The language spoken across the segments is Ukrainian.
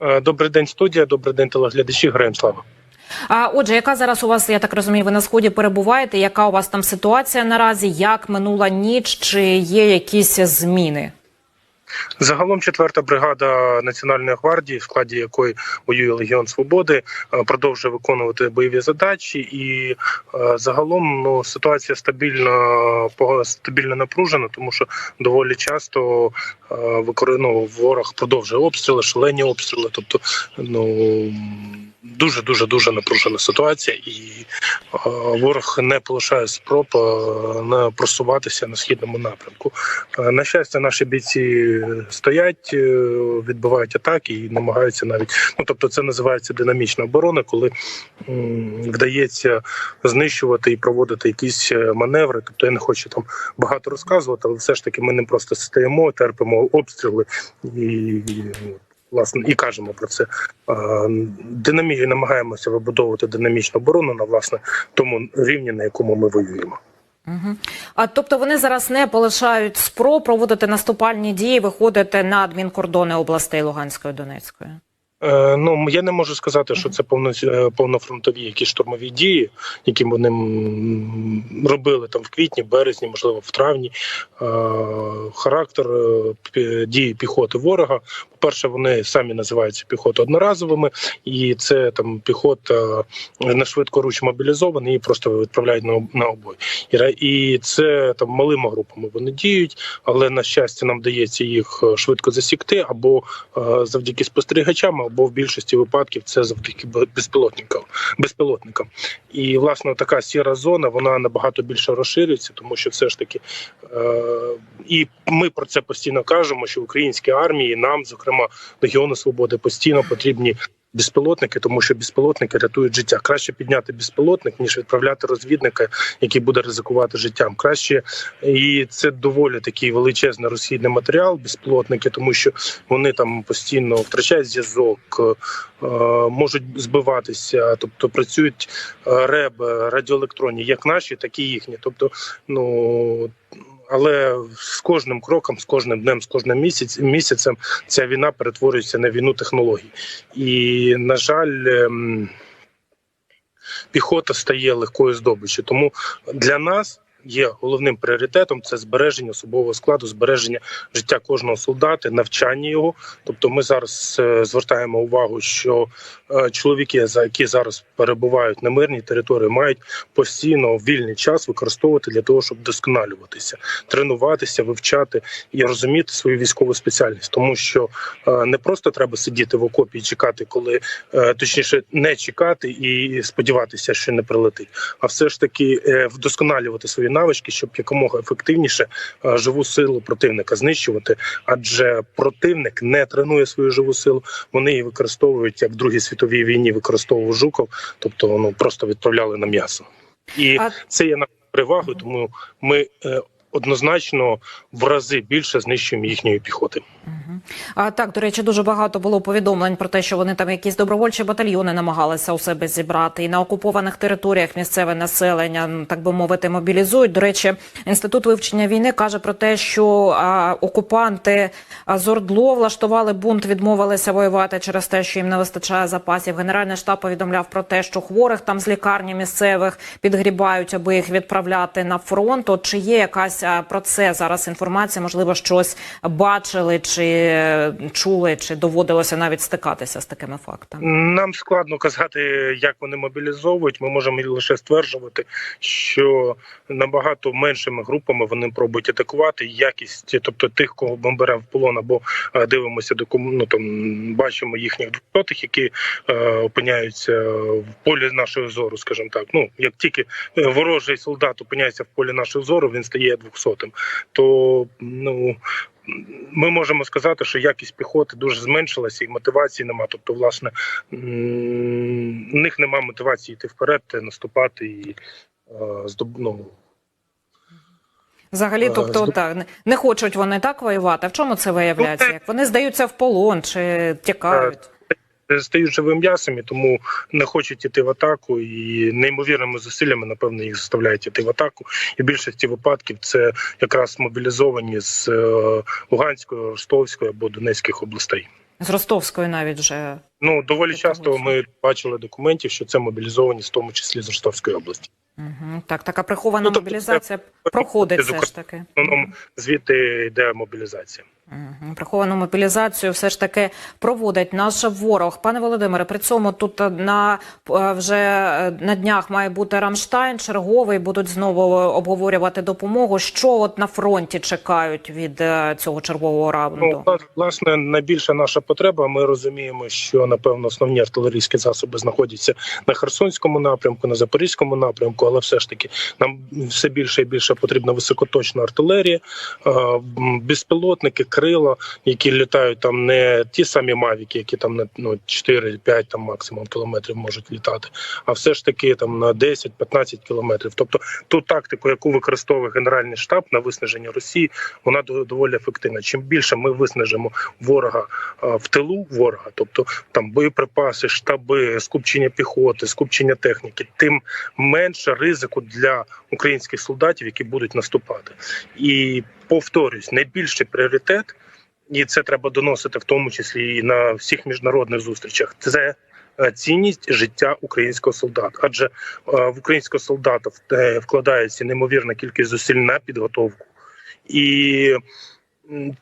Е, Добрий день, студія. Добрий день, телеглядачі. Героям слава. А отже, яка зараз у вас, я так розумію, ви на сході перебуваєте? Яка у вас там ситуація наразі? Як минула ніч? Чи є якісь зміни? Загалом четверта бригада Національної гвардії, в складі якої воює Легіон Свободи, е, продовжує виконувати бойові задачі, і е, загалом ну ситуація стабільно стабільно напружена, тому що доволі часто е, ну, ворог продовжує обстріли, шалені обстріли. Тобто, ну дуже дуже дуже напружена ситуація, і е, ворог не полишає спроб е, на просуватися на східному напрямку. Е, На щастя, наші бійці стоять, відбивають атаки і намагаються навіть. Ну тобто, це називається динамічна оборона, коли вдається знищувати і проводити якісь маневри. Тобто я не хочу там багато розказувати, але все ж таки ми не просто стоїмо, терпимо обстріли і. Власне, і кажемо про це. Е, Динамі намагаємося вибудовувати динамічну оборону на власне тому рівні, на якому ми воюємо. Угу. А тобто вони зараз не полишають спроб проводити наступальні дії, виходити на адмінкордони областей Луганської Донецької? Е, Ну я не можу сказати, що це повно, е, повнофронтові якісь штурмові дії, які вони робили там в квітні, березні, можливо, в травні. Е, Характер дії піхоти ворога. По-перше, вони самі називаються піхота одноразовими, і це там піхота е, на швидкоруч мобілізована і просто відправляють на, на обой. І, і це там малими групами вони діють, але на щастя нам вдається їх е, швидко засікти або е, завдяки спостерігачам, або в більшості випадків це завдяки безпілотникам. безпілотникам. І власне така сіра зона вона набагато більше розширюється, тому що все ж таки, е, і ми про це постійно кажемо, що українській армії нам, зокрема Легіону Свободи, постійно потрібні. Безпілотники, тому що безпілотники рятують життя. Краще підняти безпілотник, ніж відправляти розвідника, який буде ризикувати життям. Краще і це доволі такий величезний розхідний матеріал, безпілотники, тому що вони там постійно втрачають зв'язок, е, можуть збиватися, тобто працюють е, реб, радіоелектронні, як наші, так і їхні. Тобто, ну але з кожним кроком, з кожним днем, з кожним місяць, місяцем ця війна перетворюється на війну технологій. І, на жаль, ем, піхота стає легкою здобиччю. Тому для нас є головним пріоритетом це збереження особового складу, збереження життя кожного солдата, навчання його. Тобто, ми зараз е, звертаємо увагу, що е, чоловіки, за які зараз перебувають на мирній території, мають постійно вільний час використовувати для того, щоб вдосконалюватися, тренуватися, вивчати і розуміти свою військову спеціальність, тому що е, не просто треба сидіти в окопі і чекати, коли точніше не чекати і сподіватися, що не прилетить, а все ж таки вдосконалювати навички, щоб якомога ефективніше е, живу силу противника знищувати. Адже противник не тренує свою живу силу, вони її використовують як в Другій світовій війні використовував жуков, тобто ну просто відправляли на м'ясо, і А- це є на перевагу, тому ми е, однозначно в рази більше знищуємо їхньої піхоти. А так, до речі, дуже багато було повідомлень про те, що вони там якісь добровольчі батальйони намагалися у себе зібрати, і на окупованих територіях місцеве населення, ну, так би мовити, мобілізують. До речі, інститут вивчення війни каже про те, що а, окупанти а, з Ордло влаштували бунт, відмовилися воювати через те, що їм не вистачає запасів. Генеральний штаб повідомляв про те, що хворих там з лікарні місцевих підгрібають, аби їх відправляти на фронт. От чи є якась а, про це зараз інформація? Можливо, щось бачили чи чули, чи доводилося навіть стикатися з такими фактами? Нам складно казати, як вони мобілізовують. Ми можемо лише стверджувати, що набагато меншими групами вони пробують атакувати. Якість, тобто тих, кого ми беремо в полон, або е, дивимося до ну, там бачимо їхніх двохсотих, які е, опиняються в полі нашого зору, скажімо так. Ну як тільки е, ворожий солдат опиняється в полі нашого зору, він стає двохсотим. То ну ми можемо сказати, що якість піхоти дуже зменшилася і мотивації нема. Тобто, власне, в них нема мотивації йти вперед, наступати і е, ну, Взагалі, Е, тобто, так не- не хочуть вони так воювати. А В чому це виявляється? Ну, Як вони здаються в полон чи тікають? Стають живим м'ясом, і тому не хочуть іти в атаку, і неймовірними зусиллями, напевно, їх заставляють іти в атаку. І в більшості випадків це якраз мобілізовані з е, Луганської, Ростовської або Донецьких областей. З Ростовської навіть вже Ну доволі часто ми бачили документів, що це мобілізовані, в тому числі з Ростовської області. Угу. Так, така прихована Ну, тобто мобілізація проходить все ж таки. Звідти йде мобілізація. Приховану мобілізацію все ж таки проводить наш ворог. Пане Володимире, при цьому тут на е, вже е, на днях має бути Рамштайн, черговий будуть знову обговорювати допомогу. Що от на фронті чекають від е, цього чергового раунду? Ну, власне, найбільша наша потреба. Ми розуміємо, що напевно основні артилерійські засоби знаходяться на Херсонському напрямку, на Запорізькому напрямку, але все ж таки нам все більше і більше потрібна високоточна артилерія, безпілотники, крила, які літають там не ті самі мавіки, які там на ну 4-5 там максимум кілометрів можуть літати, а все ж таки там на 10-15 кілометрів. Тобто ту тактику, яку використовує Генеральний штаб на виснаження Росії, вона доволі ефективна. Чим більше ми виснажимо ворога в тилу ворога, тобто там боєприпаси, штаби, скупчення піхоти, скупчення техніки, тим менше ризику для українських солдатів, які будуть наступати. І повторюсь, найбільший пріоритет, і це треба доносити в тому числі і на всіх міжнародних зустрічах. Це е, цінність життя українського солдата, адже е, в українського солдата в- вкладається неймовірна кількість зусиль на підготовку. І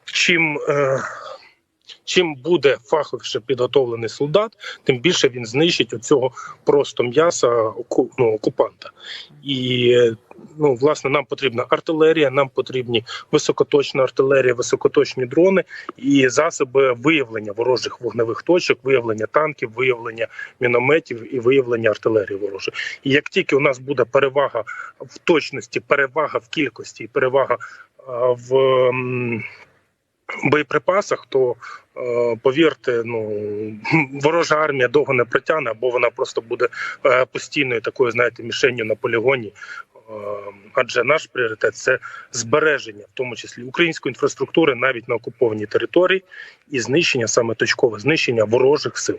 чим, е, чим буде фаховіше підготовлений солдат, тим більше він знищить оцього просто м'яса ну, окупанта. І е, ну, власне, нам потрібна артилерія, нам потрібні високоточна артилерія, високоточні дрони і засоби виявлення ворожих вогневих точок, виявлення танків, виявлення мінометів і виявлення артилерії ворожої. І як тільки у нас буде перевага в точності, перевага в кількості, і перевага а, в боєприпасах, то е, повірте, ну ворожа армія довго не протягне, або вона просто буде е, постійною такою, знаєте, мішенню на полігоні. Е, Адже наш пріоритет це збереження, в тому числі української інфраструктури, навіть на окупованій території, і знищення саме точкове знищення ворожих сил.